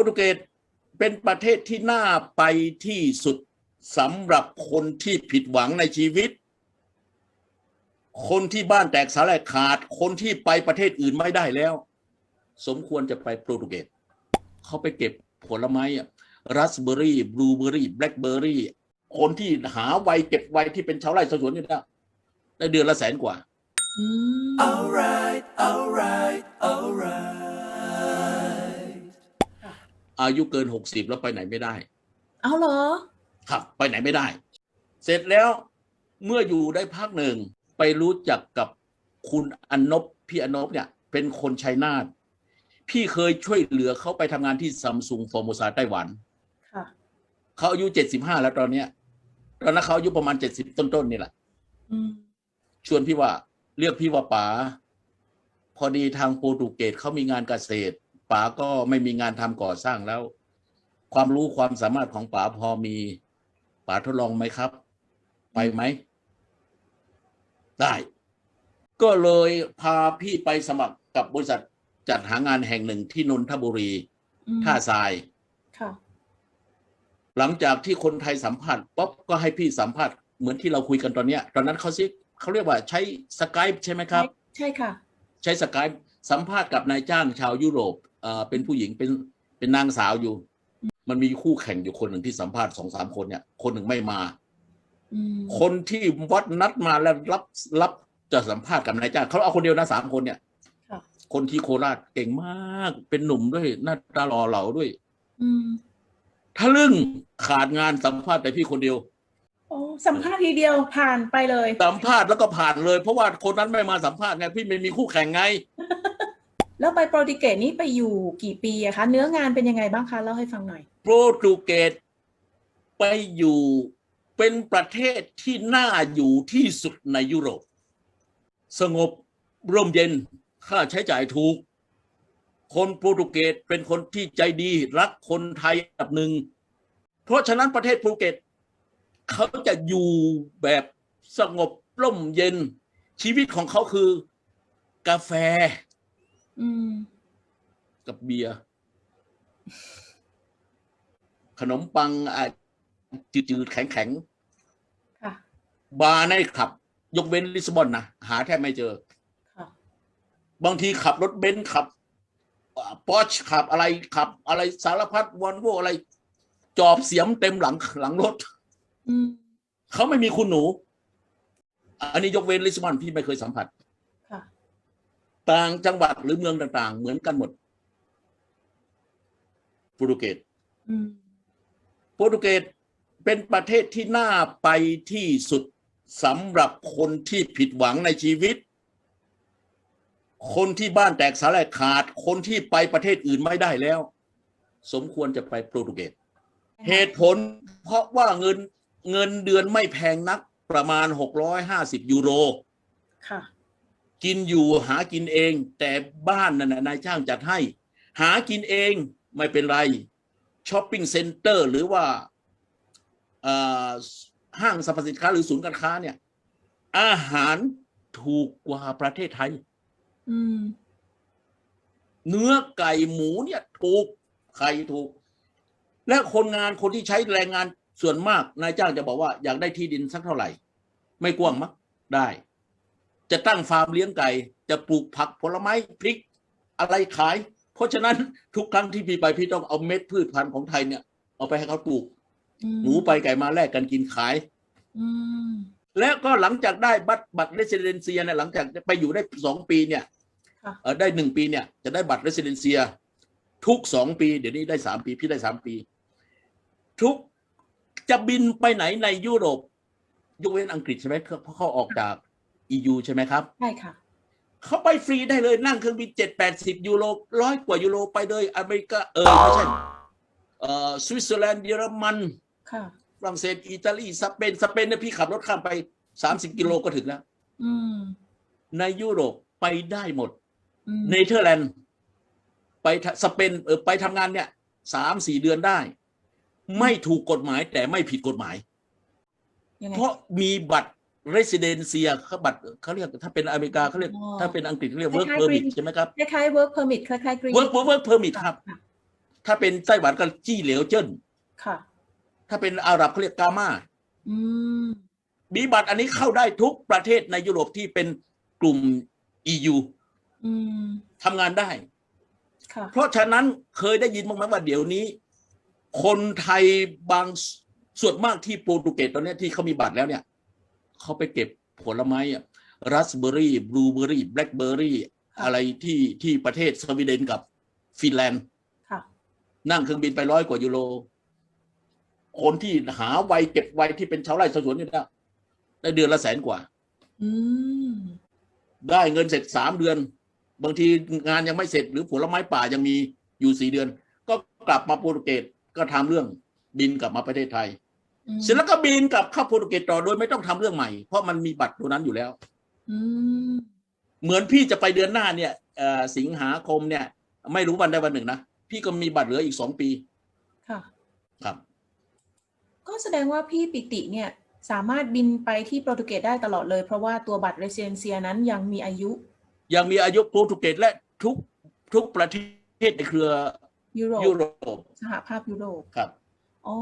รตุเกสเป็นประเทศที่น่าไปที่สุดสำหรับคนที่ผิดหวังในชีวิต คนที่บ้านแตกสาแหลกขาด คนที่ไปประเทศอื่นไม่ได้แล้ว สมควรจะไปโปรตุเกสเขาไปเก็บผลไม้อะราสเบอร์รี่บลูเบอร์รี่แบล็คเบอร์รี่คนที่หาไวเก็บไวที่เป็นชาวไร่ชาวสวนนี่ได้ได้เดือนละแสนกว่าอืม Alright, alright, alright. อายุเกินหกสิบแล้วไปไหนไม่ได้ เอาเหรอ ครับ ไปไหนไม่ได้ เสร็จแล้วเมื่ออยู่ได้พักหนึ่งไปรู้จักกับคุณอนนบพี่อนบเนี่ย เป็นคนชัยนาทพี่เคยช่วยเหลือเขาไปทำงานที่ซัมซุงฟอร์โมซาไต้หวันค่ะเขาอายุเจ็ดสิบห้าแล้วตอนเนี้ยตอนนั้นเขาอายุประมาณเจ็ดสิบต้นๆนี่แหละอืมชวนพี่ว่าเรียกพี่ว่าป๋าพอดีทางโปรตุเกสเขามีงานเกษตร ป๋าก็ไม่มีงานทำก่อสร้างแล้ว ความรู้ความสามารถของป๋าพอมีป๋าทดลองไหมครับ ไปไหม ได้ ก็เลยพาพี่ไปสมัครกับบริษัทจัดหางานแห่งหนึ่งที่นนทบุรีอืมท่าทรายค่ะหลังจากที่คนไทยสัมผัสป๊อบก็ให้พี่สัมผัสเหมือนที่เราคุยกันตอนเนี้ย ตอนนั้นเขาซิเขาเรียกว่าใช้สกายใช่ไหมครับ ใช่ค่ะ ใช้สกายสัมภาษณ์กับนายจ้างชาวยุโรป เอ่อเป็นผู้หญิงเป็นเป็นนางสาวอยู่ มันมีคู่แข่งอยู่คนหนึ่งที่สัมภาษณ์สองสามคนเนี่ย คนหนึ่งไม่มา อืมคนที่วัดนัดมาแล้วรับรับจะสัมภาษณ์กับนายจ้างเขาเอาคนเดียวนะสามคนเนี่ยค่ะ คนที่โคราชเก่งมาก เป็นหนุ่มด้วยหน้าตาหล่อเหลาด้วยอืมทะลึ่งขาดงานสัมภาษณ์แต่พี่คนเดียว โอ้สัมภาษณ์ทีเดียวผ่านไปเลย สัมภาษณ์แล้วก็ผ่านเลย เพราะว่าคนนั้นไม่มาสัมภาษณ์ไงพี่ไม่มีคู่แข่งไง แล้วไปโปรตุเกสนี่ไปอยู่กี่ปีอะคะเนื้องานเป็นยังไงบ้างคะเล่าให้ฟังหน่อย โปรตุเกสไปอยู่เป็นประเทศที่น่าอยู่ที่สุดในยุโรป สงบร่มเย็นค่าใช้จ่ายถูก คนโปรตุเกสเป็นคนที่ใจดีรักคนไทยอันดับหนึ่ง เพราะฉะนั้นประเทศโปรตุเกสเขาจะอยู่แบบสงบร่มเย็นชีวิตของเขาคือกาแฟ อืม กับเบียร์ขนมปังอะจืดๆแข็งค่ะๆบาร์ในขับ ยกเว้นลิสบอนนะหาแทบไม่เจอ ค่ะ บางทีขับรถเบนซ์ขับปอชขับอะไรขับ อะไรสารพัดวันโวอะไร จอบเสียมเต็มหลังหลังรถอืมเขาไม่มีคุณหนู อันนี้ยกเว้นลิสบอนพี่ไม่เคยสัมผัสค่ะ ต่างจังหวัดหรือเมืองต่าง ๆ เหมือนกันหมดโปรตุเกสอืมโปรตุเกสเป็นประเทศที่น่าไปที่สุดสำหรับคนที่ผิดหวังในชีวิต คนที่บ้านแตกสาแหลกขาด คนที่ไปประเทศอื่นไม่ได้แล้ว สมควรจะไปโปรตุเกสเหตุผลเพราะว่าเงินเงินเดือนไม่แพงนักประมาณ 650 ยูโร ค่ะ กินอยู่หากินเอง แต่บ้านนั่นนะนายจ้างจัดให้ หากินเองไม่เป็นไรช้อปปิ้งเซ็นเตอร์หรือว่าเอ่อห้างสรรพสินค้าหรือศูนย์การค้าเนี่ย อาหารถูกกว่าประเทศไทยอืมเนื้อไก่หมูเนี่ย ถูกไข่ถูก และคนงานคนที่ใช้แรงงานส่วนมากนายจ้างจะบอกว่าอยากได้ที่ดินสักเท่าไหร่ ไม่กว้างมั้งได้ จะตั้งฟาร์มเลี้ยงไก่ จะปลูกผักผลไม้พริกอะไรขาย เพราะฉะนั้นทุกครั้งที่พี่ไปพี่ต้องเอาเม็ดพืชพันธุ์ของไทยเนี่ย เอาไปให้เขาปลูกอืมหมูไปไก่มาแลกกันกินขายอืมและก็หลังจากได้บัตรบัตรเรสเดนเซียเนี่ยหลังจากไปอยู่ได้สองปีเนี่ยค่ะเออได้หนึ่งปีเนี่ย จะได้บัตรเรสเดนเซีย ทุกสองปี เดี๋ยวนี้ได้สามปีพี่ได้สามปี ทุกจะบินไปไหนในยุโรปยกเว้นอังกฤษใช่ไหมเพราะเขาออกจาก EU ใช่ไหมครับ ใช่ค่ะ เขาไปฟรีได้เลยนั่งเครื่องบินเจ็ดแปดสิบยูโรร้อยกว่ายูโรไปเลยอเมริกาเออไม่ใช่เอ่อสวิตเซอร์แลนด์เยอรมันค่ะฝรั่งเศสอิตาลีสเปนสเปนเนี่ยพี่ขับรถข้ามไปสามสิบกิโลก็ถึงแล้วอืมในยุโรปไปได้หมดอืมเนเธอร์แลนด์ไปทะสเปนเออไปทำงานเนี่ยสามสี่เดือนได้ ไม่ถูกกฎหมายแต่ไม่ผิดกฎหมายยังไงเพราะมีบัตร residencia เขาบัตรเขาเรียกถ้าเป็นอเมริกาเขาเรียกอ๋อถ้าเป็นอังกฤษเขาเรียก work คล้ายๆ permit green ใช่ไหมครับ คล้ายๆ work permit คล้ายๆ green work work work permit ครับ ถ้าเป็นไต้หวันก็จี้เหลียวเจิ้นค่ะ ถ้าเป็นอาหรับเขาเรียกกามาอืมมีบัตรอันนี้เข้าได้ทุกประเทศในยุโรปที่เป็นกลุ่ม EU อืมทำงานได้ ค่ะเพราะฉะนั้นเคยได้ยินบ้างไหมว่าเดี๋ยวนี้ คนไทยบางส่วนมากที่โปรตุเกสตอนเนี้ยที่เขามีบัตรแล้วเนี่ย เขาไปเก็บผลไม้อะราสเบอร์รี่บลูเบอร์รี่แบล็คเบอร์รี่ค่ะอะไรที่ที่ประเทศสวีเดนกับฟินแลนด์ค่ะนั่งเครื่องบินไปร้อยกว่ายูโรคนที่หาไวเก็บไวที่เป็นชาวไร่ชาวสวนอยู่ได้ได้เดือนละแสนกว่าอืมได้เงินเสร็จสามเดือน บางทีงานยังไม่เสร็จหรือผลไม้ป่ายังมีอยู่สี่เดือน ก็กลับมาโปรตุเกสก็ทำเรื่องบินกลับมาประเทศไทยอืม เสร็จแล้วก็บินกลับเข้าโปรตุเกสต่อโดยไม่ต้องทำเรื่องใหม่ เพราะมันมีบัตรตัวนั้นอยู่แล้วอืมเหมือนพี่จะไปเดือนหน้าเนี่ยเอ่อสิงหาคมเนี่ย ไม่รู้วันใดวันหนึ่งนะ พี่ก็มีบัตรเหลืออีกสองปี ค่ะ ครับ ก็แสดงว่าพี่ปิติเนี่ย สามารถบินไปที่โปรตุเกสได้ตลอดเลย เพราะว่าตัวบัตรเรส i เ e นเซียนั้นยังมีอายุ ยังมีอายุโปรตุเกสและทุกทุกประเทศในเครือยุโรปยุโรปสหภาพยุโรป ครับ อ๋อ